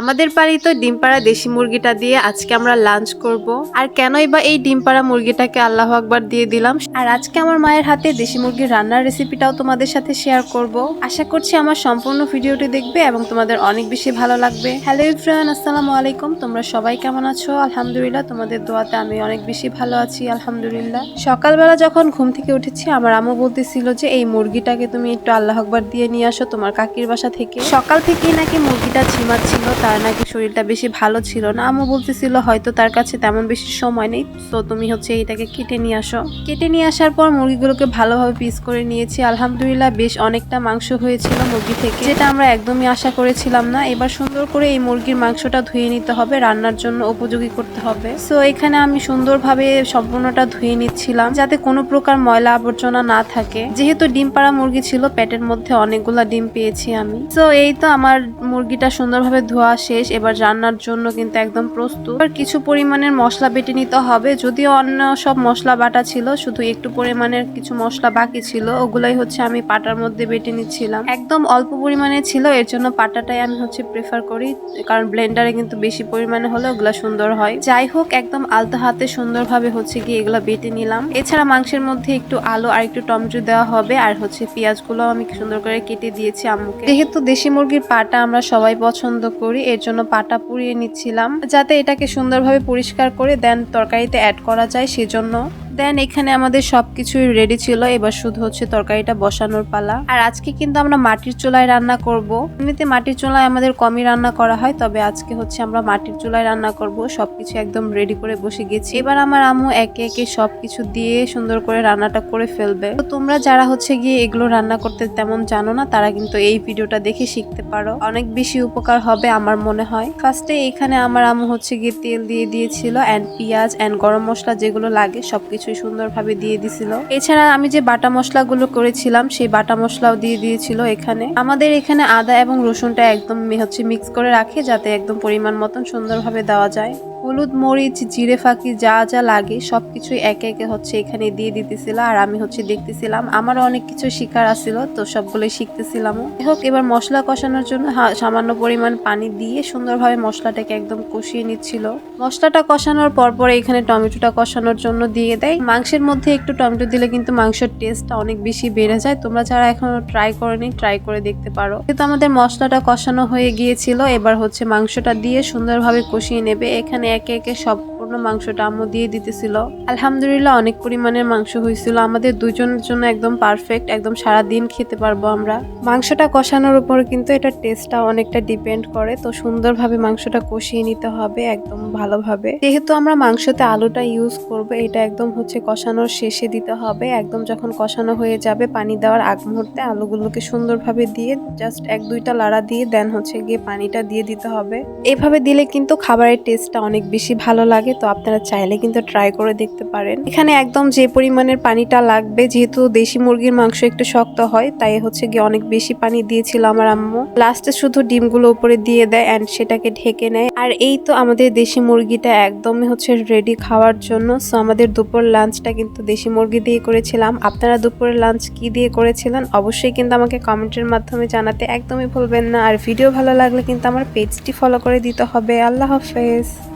আমাদের বাড়িতে ডিম পাড়া দেশি মুরগিটা দিয়ে আজকে আমরা লাঞ্চ করব। আর কেনই বা এই ডিম পাড়া মুরগিটাকে আল্লাহ আকবার দিয়ে দিলাম। আর আজকে আমার মায়ের হাতে দেশি মুরগির রান্নার রেসিপিটাও তোমাদের সাথে শেয়ার করব। আশা করছি আমার সম্পূর্ণ ভিডিওটি দেখবে এবং তোমাদের অনেক বেশি ভালো লাগবে। হ্যালো ইফরান আসসালামু আলাইকুম। তোমরা সবাই কেমন আছো? আলহামদুলিল্লাহ, তোমাদের দোয়াতে আমি অনেক বেশি ভালো আছি, আলহামদুলিল্লাহ। সকালবেলা যখন ঘুম থেকে উঠেছি, আমার আম্মু বলতেছিল যে, এই মুরগিটাকে তুমি একটু আল্লাহ আকবার দিয়ে নিয়ে আসো তোমার কাকির বাসা থেকে। সকাল থেকেই নাকি মুরগিটা ঝিমাচ্ছিল তার নাকি শরীরটা বেশি ভালো ছিল না। আম্মু বলতেছিল, হয়তো তার কাছে তেমন বেশি সময় নেই, তো তুমি হচ্ছে এইটাকে কেটে নিয়ে আসো। কেটে নিয়ে আসার পর মুরগিগুলোকে ভালোভাবে পিস করে নিয়েছি। আলহামদুলিল্লাহ বেশ অনেকটা মাংস হয়েছিল মুরগি থেকে। যেটা আমরা একদমই আশা করেছিলাম না। এবার সুন্দর করে এই মুরগির মাংসটা ধুয়ে নিতে হবে, রান্নার জন্য উপযোগী করতে হবে। সো এখানে আমি সুন্দরভাবে সম্পূর্ণটা ধুয়ে নিচ্ছিলাম, যাতে কোনো প্রকার ময়লা আবর্জনা না থাকে। যেহেতু ডিম পাড়া মুরগি ছিল, পেটের মধ্যে অনেকগুলা ডিম পেয়েছি আমি। তো এই তো আমার মুরগিটা সুন্দরভাবে ধোয়া শেষ, এবার রান্নার জন্য কিন্তু একদম প্রস্তুত। আর কিছু পরিমাণের মশলা বেটে নিতে হবে, যদিও অন্য সব মশলা বাটা ছিল, শুধু একটু পরিমাণের কিছু মশলা বাকি ছিল, ওগুলাই হচ্ছে আমি পাটার মধ্যে বেটে নিচ্ছিলাম। একদম অল্প পরিমাণে ছিল, এর জন্য পাটাটাই আমি হচ্ছে প্রেফার করি, কারণ ব্লেন্ডারে কিন্তু বেশি পরিমাণে হলে ওগুলা সুন্দর হয়। যাই হোক, একদম আলতো হাতে সুন্দরভাবে হচ্ছে গিয়ে এগুলো বেটে নিলাম। এছাড়া মাংসের মধ্যে একটু আলু আর একটু টমেটো দেওয়া হবে, আর হচ্ছে পেঁয়াজগুলো আমি সুন্দর করে কেটে দিয়েছি আম্মুকে। যেহেতু দেশি মুরগির পাটা আমরা সবাই পছন্দ করি এর জন্য পাটা পুড়িয়ে নিচ্ছিলাম। যাতে এটাকে সুন্দরভাবে পরিষ্কার করে দেন, তরকারিতে অ্যাড করা যায় সেজন্য। দেন এখানে আমাদের সবকিছুই রেডি ছিল। এবার শুধু হচ্ছে তরকারিটা বসানোর পালা। আর আজকে কিন্তু আমরা মাটির চুলায় রান্না করব। এমনিতে মাটির চুলায় আমাদের কমই রান্না করা হয়, তবে আজকে হচ্ছে আমরা মাটির চুলায় রান্না করব। সবকিছু একদম রেডি করে বসে গেছি। এবার আমার আম্মু একে একে সবকিছু দিয়ে সুন্দর করে রান্নাটা করে ফেলবে। তো তোমরা যারা হচ্ছে গিয়ে এগুলো রান্না করতে তেমন জানো না, তারা কিন্তু এই ভিডিওটা দেখে শিখতে পারো। অনেক বেশি উপকার হবে আমার মনে হয়। ফার্স্টে এখানে আমার আম্মু হচ্ছে গিয়ে তেল দিয়ে দিয়েছিল অ্যান্ড পেঁয়াজ অ্যান্ড গরম মশলা যেগুলো লাগে সবকিছুই সুন্দরভাবে দিয়ে দিছিল। এছাড়া আমি যে বাটা মশলাগুলো করেছিলাম, সেই বাটা মশলাও দিয়ে দিয়েছিল এখানে। আমাদের এখানে আদা এবং রসুনটা একদম হচ্ছে মিক্স করে রাখে, যাতে একদম পরিমাণ মতন সুন্দরভাবে দেওয়া যায়। হলুদ মরিচ, জিরে ফাঁকি, যা যা লাগে সব কিছুই একে একে হচ্ছে এখানে দিয়ে দিতেছিল আর আমি হচ্ছে দেখতেছিলাম। আমারও অনেক কিছু শিকার আসছিল তো সবগুলোই যাই হোক, এবার মশলা কষানোর জন্য সামান্য পরিমাণ পানি দিয়ে সুন্দরভাবে মশলাটাকে একদম কষিয়ে নিচ্ছিল। মশলাটা কষানোর পর পর এখানে টমেটোটা কষানোর জন্য দিয়ে দেয়। মাংসের মধ্যে একটু টমেটো দিলে কিন্তু মাংসের টেস্টটা অনেক বেশি বেড়ে যায়। তোমরা যারা এখনও ট্রাই করেনি, ট্রাই করে দেখতে পারো। কিন্তু আমাদের মশলাটা কষানো হয়ে গিয়েছিল, এবার হচ্ছে মাংসটা দিয়ে সুন্দরভাবে কষিয়ে নেবে। এখানে একে একে সম্পূর্ণ মাংসটা আম্মু দিয়ে দিতেছিল। আলহামদুলিল্লাহ অনেক পরিমাণের মাংস হয়েছিল। আমাদের দুজনের জন্য একদম পারফেক্ট একদম সারা দিন খেতে পারব আমরা। মাংসটা কষানোর উপর কিন্তু এটা টেস্টটা অনেকটা ডিপেন্ড করে। তো সুন্দরভাবে মাংসটা কষিয়ে নিতে হবে একদম ভালোভাবে। যেহেতু আমরা মাংসতে আলুটা ইউজ করব, এটা একদম হচ্ছে কষানোর শেষে দিতে হবে। একদম যখন কষানো হয়ে যাবে পানি দেওয়ার আগ মুহূর্তে আলুগুলোকে সুন্দরভাবে দিয়ে জাস্ট এক দুইটা লাড়া দিয়ে দেন হচ্ছে গিয়ে পানিটা দিয়ে দিতে হবে। এভাবে দিলে কিন্তু খাবারের টেস্টটা অনেক বেশি ভালো লাগে। তো আপনারা চাইলে কিন্তু ট্রাই করে দেখতে পারেন। এখানে একদম যে পরিমাণের পানিটা লাগবে, যেহেতু দেশি মুরগির মাংস একটু শক্ত হয়, তাই হচ্ছে গিয়ে অনেক বেশি পানি দিয়েছিল আমার আম্মু। লাস্টে শুধু ডিমগুলো উপরে দিয়ে দেয় অ্যান্ড সেটাকে ঢেকে নেয়। আর এই তো আমাদের দেশি মুরগিটা একদমই হচ্ছে রেডি খাওয়ার জন্য। সো আমাদের দুপুর লাঞ্চটা কিন্তু দেশি মুরগি দিয়ে করেছিলাম। আপনারা দুপুরের লাঞ্চ কি দিয়ে করেছিলেন, অবশ্যই কিন্তু আমাকে কমেন্টের মাধ্যমে জানাতে একদমই ভুলবেন না। আর ভিডিও ভালো লাগলে কিন্তু আমার পেজটি ফলো করে দিতে হবে। আল্লাহ হাফেজ।